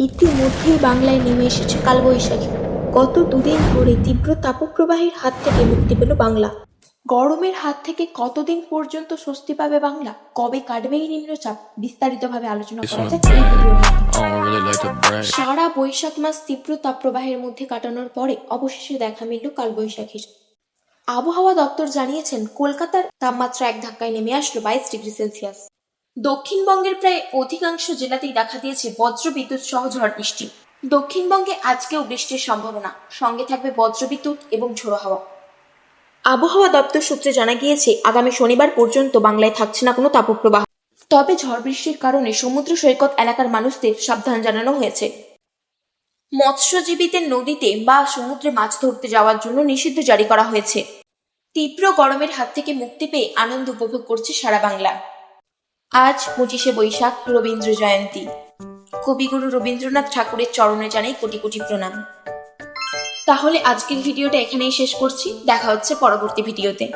ইতিমধ্যেই বাংলায় নেমে এসেছে কালবৈশাখী। গত দুদিন ধরে তীব্র তাপপ্রবাহের হাত থেকে মুক্তি পেল বাংলা। গরমের হাত থেকে কতদিন পর্যন্ত স্বস্তি পাবে বাংলা? কবে কাটবে এই নিম্নচাপ? বিস্তারিতভাবে আলোচনা করা যাক এই ভিডিওর brag. সারা বৈশাখ মাস তীব্র তাপপ্রবাহের মধ্যে কাটানোর পরে অবশেষে দেখা মিলল কালবৈশাখীর। আবহাওয়া দপ্তর জানিয়েছেন কলকাতার তাপমাত্রা এক ধাক্কায় নেমে আসলো বাইশ ডিগ্রি সেলসিয়াস। দক্ষিণবঙ্গের প্রায় অধিকাংশ জেলাতেই দেখা দিয়েছে বজ্র বিদ্যুৎ সহ ঝড় বৃষ্টি। দক্ষিণবঙ্গে আজকেও বৃষ্টির সম্ভাবনা। সঙ্গে থাকবে বজ্রবিদ্যুৎ এবং ঝোড়ো হাওয়া। আবহাওয়া দপ্তর সূত্রে জানা গিয়েছে, আগামী শনিবার পর্যন্ত বাংলায় থাকছে না কোনো তাপপ্রবাহ। তবে ঝড় বৃষ্টির কারণে সমুদ্র সৈকত এলাকার মানুষদের সাবধান জানানো হয়েছে। মৎস্যজীবীদের নদীতে বা সমুদ্রে মাছ ধরতে যাওয়ার জন্য নিষিদ্ধ জারি করা হয়েছে। তীব্র গরমের হাত থেকে মুক্তি পেয়ে আনন্দ উপভোগ করছে সারা বাংলা। আজ পঁচিশে বৈশাখ রবীন্দ্র জয়ন্তী। কবিগুরু রবীন্দ্রনাথ ঠাকুরের চরণে জানাই কোটি কোটি প্রণাম। তাহলে আজকের ভিডিওটা এখানেই শেষ করছি। দেখা হচ্ছে পরবর্তী ভিডিওতে।